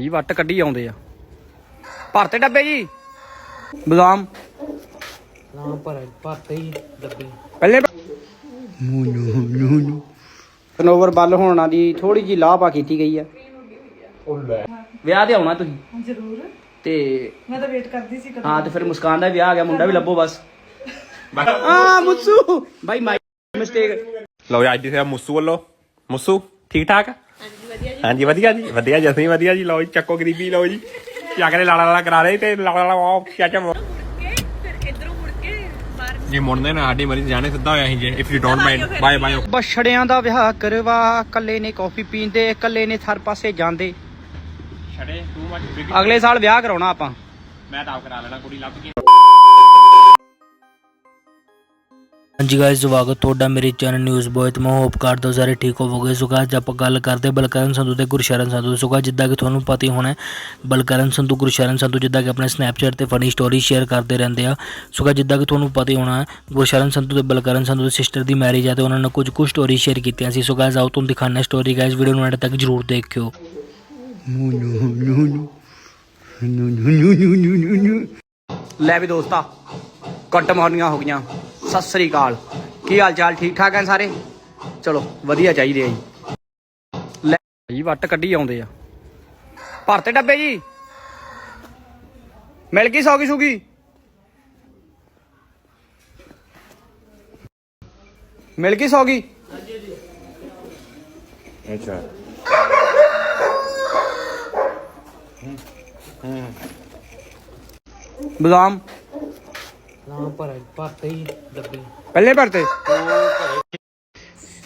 ਜੀ ਵੱਟ ਕੱਢੀ ਆਉਂਦੇ ਆ। ਭਰਤੇ ਡੱਬੇ ਜੀ। ਬਦਾਮ। ਨਾ ਪਰ ਭਰਤੇ ਹੀ ਡੱਬੇ। ਪਹਿਲੇ ਬੱਲ ਹੋਣਾ ਦੀ ਥੋੜੀ ਜੀ ਲਾਪਾ ਕੀਤੀ ਗਈ ਆ। ਵਿਆਹ ਤੇ ਆਉਣਾ ਤੁਸੀਂ? ਜ਼ਰੂਰ। ਤੇ ਮੈਂ ਤਾਂ ਵੇਟ ਕਰਦੀ ਸੀ ਹਾਂ ਤੇ ਫਿਰ ਮੁਸਕਾਨ ਦਾ ਵਿਆਹ ਆ ਗਿਆ ਮੁੰਡਾ ਵੀ ਲੱਭੋ ਬਸ। ਆ ਮੁੱਸੂ! ਬਾਈ ਮਾਈ ਮਿਸਟੇਕ ਲਓ ਜੀ ਅੱਜ ਦੀ ਸੇਵਾ ਮੁੱਸੂ ਵੱਲੋਂ। ਮੁੱਸੂ ਠੀਕ ਠਾਕ ਹਾਂਜੀ ਵਧੀਆ ਜੀ ਵਧੀਆ ਜੀ ਅਸੀਂ ਵਧੀਆ ਜੀ। ਲਓ ਜੀ ਚੱਕੋ ਗਰੀਬੀ ਲਓ ਜੀ। ਚੱਕ ਦੇ ਲਾਲਾ ਲਾਲਾ ਕਰਾ ਰਹੇ ਤੇ ਲਾਲਾ ਲਾਲਾ ਉਹ ਚਾਚਾ ਕੇ ਫਿਰ ਇਧਰੋਂ ਮੁੜ ਕੇ ਬਾਹਰ ਜੇ ਮੁੜਨੇ ਨਾ ਸਾਡੀ ਮਰੀ ਜਾਣੇ ਸਿੱਧਾ ਹੋਇਆ ਸੀ ਜੇ। If you don't mind bye bye ਬਛੜਿਆਂ ਦਾ ਵਿਆਹ ਕਰਵਾ ਕੱਲੇ ਨੇ ਕਾਫੀ ਪੀਂਦੇ ਕੱਲੇ ਨੇ ਥਰ ਪਾਸੇ ਜਾਂਦੇ। ਛੜੇ ਟੂ ਮਚ ਅਗਲੇ ਸਾਲ ਵਿਆਹ ਕਰਾਉਣਾ ਆਪਾਂ। ਮੈਂ ਤਾਂ ਆਪ ਕਰਾ ਲੈਣਾ ਕੁੜੀ ਲੱਭ ਕੇ। ਹਾਂਜੀ ਗਾਇਸ ਸਵਾਗਤ ਤੁਹਾਡਾ ਮੇਰੇ ਚੈਨਲ ਨਿਊਜ਼ ਬੋਏ ਤੇ ਮੈਂ ਹੋਪ ਕਰਦਾ ਹਾਂ ਸਾਰੇ ਠੀਕ ਹੋਵੋਗੇ। ਸੋ guys, ਆਪਾਂ ਗੱਲ ਕਰਦੇ ਬਲਕਰਨ ਸੰਧੂ ਤੇ ਗੁਰਸ਼ਰਨ ਸੰਧੂ। ਸੋ ਜਿੱਦਾਂ ਕਿ ਤੁਹਾਨੂੰ ਪਤਾ ਹੀ ਹੋਣਾ ਬਲਕਰਨ ਸੰਧੂ ਗੁਰਸ਼ਰਨ ਸੰਧੂ ਜਿੱਦਾਂ ਕਿ ਆਪਣੇ ਸਨੈਪਚੈਟ ਤੇ ਫਨੀ ਸਟੋਰੀ ਸ਼ੇਅਰ ਕਰਦੇ ਰਹਿੰਦੇ ਆ। ਸੋ ਜਿੱਦਾਂ ਕਿ ਤੁਹਾਨੂੰ ਪਤਾ ਹੀ ਹੋਣਾ ਗੁਰਸ਼ਰਨ ਸੰਧੂ ਤੇ ਬਲਕਰਨ ਸੰਧੂ ਦੀ ਸਿਸਟਰ ਦੀ ਮੈਰਿਜ ਆ ਤੇ ਉਹਨਾਂ ਨੇ ਕੁਝ ਕੁ ਸਟੋਰੀ ਸ਼ੇਅਰ ਕੀਤੀਆਂ ਸੀ। ਸੋ ਗਾਇਸ ਆਓ ਤੁਹਾਨੂੰ ਦਿਖਾਣਾ ਸਟੋਰੀ ਗਾਇਸ ਵੀਡੀਓ ਨੂੰ ਐਡ ਤੱਕ ਜਰੂਰ ਦੇਖਿਓ। ਲੈ ਵੀ ਦੋਸਤਾ ਕੱਟ ਮਾਰਨੀਆਂ ਹੋ ਗਈਆਂ। ਸਤਿ ਸ੍ਰੀ ਅਕਾਲ। ਕੀ ਹਾਲ ਚਾਲ? ਠੀਕ ਠਾਕ ਹੈ ਸਾਰੇ? ਚਲੋ ਵਧੀਆ ਚਾਹੀਦੇ ਆ ਜੀ। ਲੈ ਜੀ ਵੱਟ ਕੱਢੀ ਆਉਂਦੇ ਆ। ਭਰਤੇ ਡੱਬੇ ਜੀ। ਮਿਲ ਗਈ ਸੌਗੀ ਸੁਗੀ? ਮਿਲ ਗਈ ਸੌਗੀ? ਅੱਛਾ। ਬਦਾਮ। ਨਾ ਪਰ ਭਰਤੇ ਹੀ ਡੱਬੇ। ਪਹਿਲੇ ਭਰਤੇ?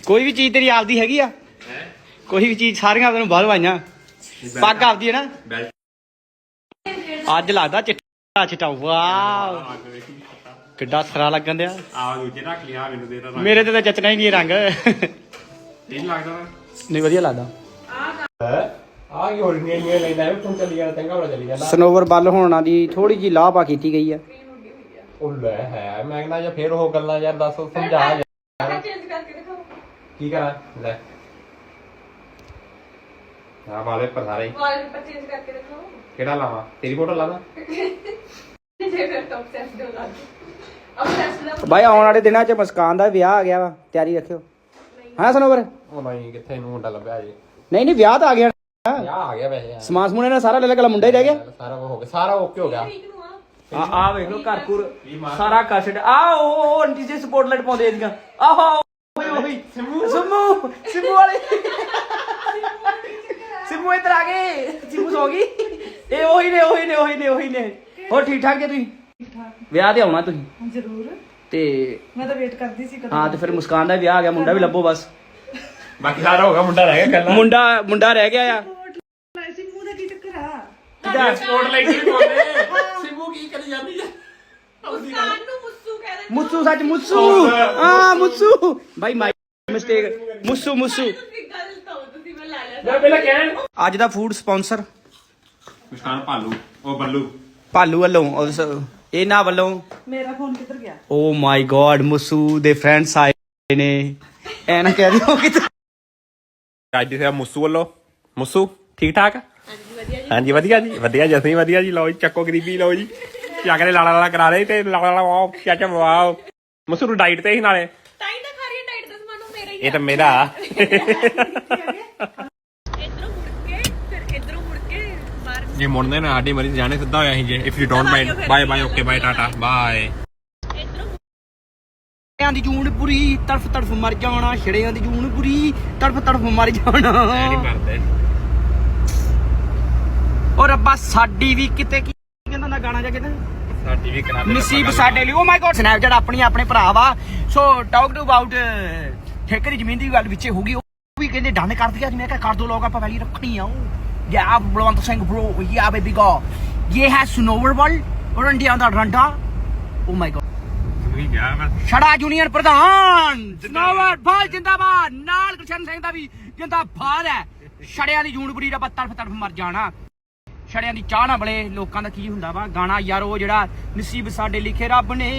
ਕੋਈ ਵੀ ਚੀਜ਼ ਤੇਰੀ ਆਪਦੀ ਹੈਗੀ ਆ? ਕੋਈ ਵੀ ਚੀਜ਼ ਸਾਰੀਆਂ ਤੈਨੂੰ ਬਾਹਰ ਆਈਆਂ? ਪੱਗ ਆਪਦੀ ਹੈ ਨਾ? ਅੱਜ ਲੱਗਦਾ ਚਿੱਟਾ ਚਿੱਟਾ। ਵਾਓ। ਕਿੱਡਾ ਥਰਾ ਲੱਗਣ ਦਿਆ ਆ ਦੂਜੇ ਰੱਖ ਲਿਆ ਮੈਨੂੰ ਦੇ ਤਾਂ ਮੇਰੇ ਤੇ ਤਾਂ ਜੱਚਣਾ ਹੀ ਨਹੀਂ ਰੰਗ। ਨਹੀਂ ਲੱਗਦਾ ਨਹੀਂ ਵਧੀਆ ਲੱਗਦਾ। ਆ ਕੀ ਹੋਰ ਨਹੀਂ ਲੈਂਦਾ ਤੂੰ ਚੱਲੀ ਜਾਣਾ ਚੰਗਾ ਬੜਾ ਚੱਲੀ ਜਾਂਦਾ ਸਨੋਵਰ ਬੱਲ ਹੋਣਾ ਦੀ ਥੋੜੀ ਜੀ ਲਾਪਾ ਕੀਤੀ ਗਈ ਆ। ਉਹ ਲੈ ਹੈ ਮੈਂ ਕਹਿੰਦਾ ਜਾਂ ਫੇਰ ਉਹ ਗੱਲਾਂ ਯਾਰ ਦੱਸ ਸਮਝਾ ਯਾਰ। ਚੇਂਜ ਕਰਕੇ ਦਿਖਾਓ ਕੀ ਕਰਾਂ? ਲੈ। ਆ ਵਾਲੇ ਪਰ ਸਾਰੇ। ਹੀ। ਵਾਲਪੇਪਰ ਚੇਂਜ ਕਰਕੇ ਦਿਖਾਓ ਕਿਹੜਾ ਲਾਵਾਂ? ਤੇਰੀ ਫੋਟੋ ਲਾਵਾਂ ਜੇ ਫਿਰ ਟੌਪ ਸੈਸ ਦੇ ਲਾ ਦੇ। ਅਬ ਸੈਸ ਲਾ ਬਾਈ ਆਉਣ ਵਾਲੇ ਦਿਨਾਂ 'ਚ ਮੁਸਕਾਨ ਦਾ ਵਿਆਹ ਆ ਗਿਆ ਵਾ। ਤਿਆਰੀ ਰੱਖਿਓ। ਹਾਂ ਸਨੋਵਰ? ਉਹ ਨਹੀਂ ਕਿੱਥੇ ਨੂੰ ਮੁੰਡਾ ਲੱਭਿਆ ਜੀ? ਨਹੀਂ ਨਹੀਂ ਵਿਆਹ ਤਾਂ ਆ ਗਿਆ। ਆ ਆ ਗਿਆ ਵੈਸੇ। ਸਮਾਨ ਸਮੂਨ ਇਹਨਾਂ ਸਾਰਾ ਲੈ ਲੈ ਕੱਲਾ ਮੁੰਡਾ ਹੀ ਰਹਿ ਗਿਆ। ਸਾਰਾ ਹੋ ਗਿਆ ਸਾਰਾ ਓਕੇ ਹੋ ਗਿਆ। ਆ ਆ ਵੇਖ ਲੋ ਘਰ ਘੁਰ ਸਾਰਾ ਛੱਡ ਆ ਉਹ ਉਹ ਆਂਟੀ ਜੀ ਸਪੋਰਟਲਾਈਟ ਪਾਉਂਦੇ ਇਹਦੀਆਂ। ਆਹੋ ਓਏ ਓਏ ਸਿਮੂ। ਸਿਮੂ ਸਿਮੂ ਵਾਲੇ। ਸਿਮੂ ਇੱਧਰ ਆ ਗਏ। ਸਿਮੂ ਸੋ ਗਈ। ਇਹ ਉਹੀ ਨੇ ਉਹੀ ਨੇ ਉਹੀ ਨੇ ਉਹੀ ਨੇ। ਹੋਰ ਠੀਕ ਠਾਕ ਜੇ ਤੁਸੀਂ? ਵਿਆਹ ਤੇ ਆਉਣਾ ਤੁਸੀਂ? ਜ਼ਰੂਰ। ਤੇ ਮੈਂ ਤਾਂ ਵੇਟ ਕਰਦੀ ਸੀ ਕਦੋਂ ਹਾਂ ਤੇ ਫਿਰ ਮੁਸਕਾਨ ਦਾ ਵਿਆਹ ਆ ਗਿਆ ਮੁੰਡਾ ਵੀ ਲੱਭੋ ਬਸ। ਬਾਕੀ ਸਾਰਾ ਹੋ ਗਿਆ ਮੁੰਡਾ ਰਹਿ ਗਿਆ ਕੱਲਾ ਮੁੰਡਾ ਮੁੰਡਾ ਰਹਿ ਗਿਆ ਆ। ਸੀ ਮੂੰਹ ਦਾ ਕੀ ਚੱਕਰ ਆ? ਸਪੋਰਟ ਲਾਈਟ ਨਹੀਂ ਬੋਲਦੇ ਸਿਮੂ ਕੀ ਕਰੀ ਜਾਂਦੀ ਆ? ਮੁਸਕਾਨ ਨੂੰ ਮੁੱਸੂ ਕਹਿ ਦੇ ਮੁੱਸੂ ਸੱਚ ਮੁੱਸੂ। ਆ ਮੁੱਸੂ। ਬਾਈ ਮਾਈ ਮਿਸਟੇਕ ਮੁੱਸੂ ਮੁੱਸੂ। ਤੁਸੀਂ ਗਲਤ ਹੋ ਤੁਸੀਂ ਮੈਂ ਲੈ ਲਿਆ ਮੈਂ ਪਹਿਲਾਂ ਕਹਿਣ। ਅੱਜ ਦਾ ਫੂਡ ਸਪਾਂਸਰ ਮੁਸਕਾਨ ਭਾਲੂ ਉਹ ਬੱਲੂ। ਭਾਲੂ ਵੱਲੋਂ ਉਸ ਇਹਨਾਂ ਵੱਲੋਂ। ਮੇਰਾ ਫੋਨ ਕਿੱਧਰ ਗਿਆ? ਓ ਮਾਈ ਗॉड ਮੁੱਸੂ ਦੇ ਫਰੈਂਡਸ ਆਏ ਨੇ। ਐ ਨਾ ਕਹਿ ਦਿਓ ਕਿ ਅੱਜ ਦੀ ਮੁੱਸੂ ਵੱਲੋਂ। ਮੁੱਸੂ ਠੀਕ ਠਾਕ ਹਾਂਜੀ ਵਧੀਆ ਜੀ। ਵਧੀਆ ਜੀ ਅਸੀਂ ਵਧੀਆ ਜੀ। ਲਓ ਜੀ ਚੱਕੋ ਗਰੀਬੀ ਲਓ ਜੀ। ਚੱਕ ਦੇ ਲਾਲਾ ਲਾਲਾ ਕਰਾ ਰਹੇ ਤੇ ਲਾਲਾ ਲਾਲਾ ਉਹ ਚਾਚਾ ਵਾਓ। ਮੁੱਸੂ ਨੂੰ ਡਾਈਟ ਤੇ ਹੀ ਨਾਲੇ। ਟਾਈਮ ਤਾਂ ਖਾ ਰਹੀ ਟਾਈਟ ਦਾ ਸਮਾਨ ਮੇਰਾ ਹੀ ਇਹ ਤਾਂ ਮੇਰਾ। ਇਧਰੋਂ ਮੁੜ ਕੇ ਫਿਰ ਇਧਰੋਂ ਮੁੜ ਕੇ ਬਾਹਰ ਜੇ ਮੁੜਨੇ ਨਾ ਸਾਡੀ ਮਰੀ ਜਾਣੇ ਸਿੱਧਾ ਹੋਇਆ ਸੀ ਜੇ। If you don't mind bye bye okay bye tata bye ਇਧਰੋਂ ਛੜਿਆਂ ਦੀ ਜੂਨ ਬੁਰੀ ਤੜਫ ਤੜਫ ਮਰ ਜਾਣਾ ਛੜਿਆਂ ਦੀ ਜੂਨ ਬੁਰੀ ਤੜਫ ਤੜਫ ਮਰ ਜਾਣਾ। ਕਰਦੇ। ਉਹ ਰੱਬਾ ਸਾਡੀ ਵੀ ਕਿਤੇ ਕੀ ਕਹਿੰਦਾ ਨਾ ਗਾਣਾ ਜਾ ਕਿਤੇ ਨਸੀਬ ਸਾਡੇ ਲਈ। ਓ ਮਾਈ ਗॉड ਸਨੈਪਚੈਟ ਆਪਣੀ ਆਪਣੇ ਭਰਾ ਵਾ। ਸੋ ਟਾਕ ਟੂ ਅਬਾਊਟ ਠੇਕੇ ਜ਼ਮੀਨ ਦੀ ਗੱਲ ਵਿੱਚੇ ਹੋ ਗਈ। ਉਹ ਵੀ ਕਹਿੰਦੇ ਡਨ ਕਰ ਦਿਆ ਮੈਂ ਕਿਹਾ ਕਰ ਦੋ ਲੋਕ ਆਪਾਂ ਵੈਲੀ ਰੱਖਣੀ ਆ ਉਹ। ਯਾ ਬਲਵੰਤ ਸਿੰਘ ਬ్రో ਯਾ ਬੇਬੀ ਗਾ ਇਹ ਹੈ ਸਨੋਵਰ ਵਾਲ ਔਰ ਇੰਡੀਆ ਦਾ ਰੰਡਾ ਓ ਮਾਈ ਗॉड ਛੜਾ ਜੂਨੀਅਰ ਪ੍ਰਧਾਨ ਸਨੋਵਰ ਬਾਲ ਜਿੰਦਾਬਾਦ। ਨਾਲ ਕ੍ਰਿਸ਼ਨ ਸਿੰਘ ਦਾ ਵੀ ਜਿੰਦਾਬਾਦ ਹੈ। ਛੜਿਆਂ ਦੀ ਜੂਨਪੁਰੀ ਦਾ ਬੱਤਰ ਫਤਰ ਮਰ ਜਾਣਾ। ਛੜਿਆਂ ਦੀ ਚਾਹ ਨਾ ਬਲੇ। ਲੋਕਾਂ ਦਾ ਕੀ ਹੁੰਦਾ ਵਾ? ਗਾਣਾ ਯਾਰ ਉਹ ਜਿਹੜਾ ਨਸੀਬ ਸਾਡੇ ਲਿਖੇ ਰੱਬ ਨੇ।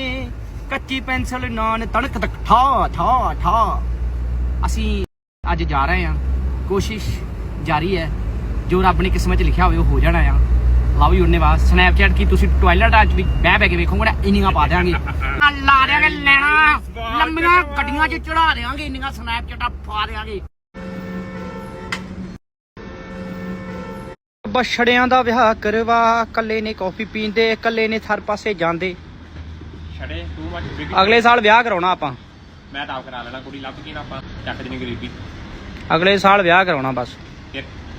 ਕੱਚੀ ਪੈਨਸਲ ਨਾਨ ਤਣਕ ਤਕ ਠਾ ਠਾ ਠਾ। ਅਸੀਂ ਅੱਜ ਜਾ ਰਹੇ ਹਾਂ ਕੋਸ਼ਿਸ਼ ਜਾਰੀ ਹੈ। ਜੋ ਰੱਬ ਨੇ ਕਿਸਮਤ 'ਚ ਲਿਖਿਆ ਹੋਵੇ, ਉਹ ਹੋ ਜਾਣਾ ਆ। ਲਵ ਯੂ ਨੇ ਬਾਅਦ ਸਨੈਪਚੈਟ ਕੀ, ਤੁਸੀਂ ਟਾਇਲਟ ਅੱਜ ਵੀ ਬਹਿ ਬਹਿ ਕੇ ਵੇਖੋਗੇ ਇੰਨੀਆਂ ਪਾ ਦਿਆਂਗੇ। ਲਾ ਦਿਆਂਗੇ ਲੈਣਾ। ਲੰਮੀਆਂ ਗੱਡੀਆਂ 'ਚ ਚੜਾ ਦਿਆਂਗੇ, ਇੰਨੀਆਂ ਸਨੈਪਚੈਟਾਂ ਪਾ ਦਿਆਂਗੇ। ਬਛੜਿਆਂ ਦਾ ਵਿਆਹ ਕਰਵਾ ਕੱਲੇ ਨੇ ਕਾਫੀ ਪੀਂਦੇ ਕੱਲੇ ਨੇ ਥਰ ਪਾਸੇ ਜਾਂਦੇ। ਛੜੇ ਤੂੰ ਮੱਚ ਬਿਗ ਅਗਲੇ ਸਾਲ ਵਿਆਹ ਕਰਾਉਣਾ ਆਪਾਂ। ਮੈਂ ਤਾਂ ਆਪ ਕਰਾ ਲੈਣਾ ਕੁੜੀ ਲੱਭ ਕੇ ਨਾ ਆਪਾਂ ਚੱਕ ਜਣੀ ਗਰੀਬੀ। ਅਗਲੇ ਸਾਲ ਵਿਆਹ ਕਰਾਉਣਾ ਬਸ।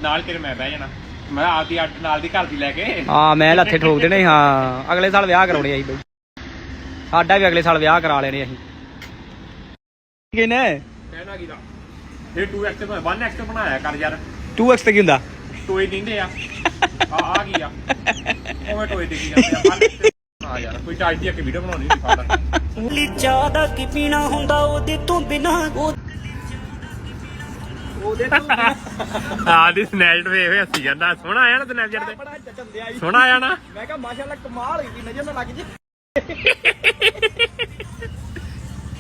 ਨਾਲ ਤੇਰੇ ਮੈਂ ਬਹਿ ਜਾਣਾ। ਮੈਂ ਆਪਦੀ ਅੱਡ ਨਾਲ ਦੀ ਘਰ ਦੀ ਲੈ ਕੇ। ਹਾਂ ਮੈਂ ਲੱਥੇ ਠੋਕ ਦੇਣੇ ਹਾਂ। ਅਗਲੇ ਸਾਲ ਵਿਆਹ ਕਰਾਉਣੇ ਅਸੀਂ ਬਈ। ਸਾਡਾ ਵੀ ਅਗਲੇ ਸਾਲ ਵਿਆਹ ਕਰਾ ਲੈਣੇ ਅਸੀਂ। ਕਿਨੇ ਕਹਿਣਾ ਕੀ ਦਾ? ਇਹ 2x ਤੋਂ 1x ਤੋਂ ਬਣਾਇਆ ਕਰ ਯਾਰ। 2x ਤੇ ਕੀ ਹੁੰਦਾ? ਟੋਏ ਦਿੰਦੇ ਆ। ਆ ਆ ਕੀ ਆ? ਉਹ ਟੋਏ ਦੇ ਕੀ ਜਾਂਦੇ ਆ। 1x ਤੇ ਆ ਯਾਰ ਕੋਈ ਟਾਈਪ ਦੀ ਇੱਕ ਵੀਡੀਓ ਬਣਾਉਣੀ ਹੁੰਦੀ ਫਾਦਰ? ਲੀ ਚਾਹ ਦਾ ਕੀ ਪੀਣਾ ਹੁੰਦਾ? ਉਹਦੇ ਤੋਂ ਬਿਨਾ ਆ ਦੀ ਸਨੈਪਚੈਟ ਵੇਖ ਵੇ ਹੱਸੀ ਜਾਂਦਾ। ਸੋਹਣਾ ਆਇਆ ਨਾ ਸਨੈਪਚੈਟ ਤੇ? ਸੋਹਣਾ ਆਇਆ ਨਾ? ਮੈਂ ਕਿਹਾ ਮਾਸ਼ਾਅੱਲਾ ਕਮਾਲ ਹੋਈ ਨਜ਼ਰ ਨਾ ਲੱਗ ਜੇ।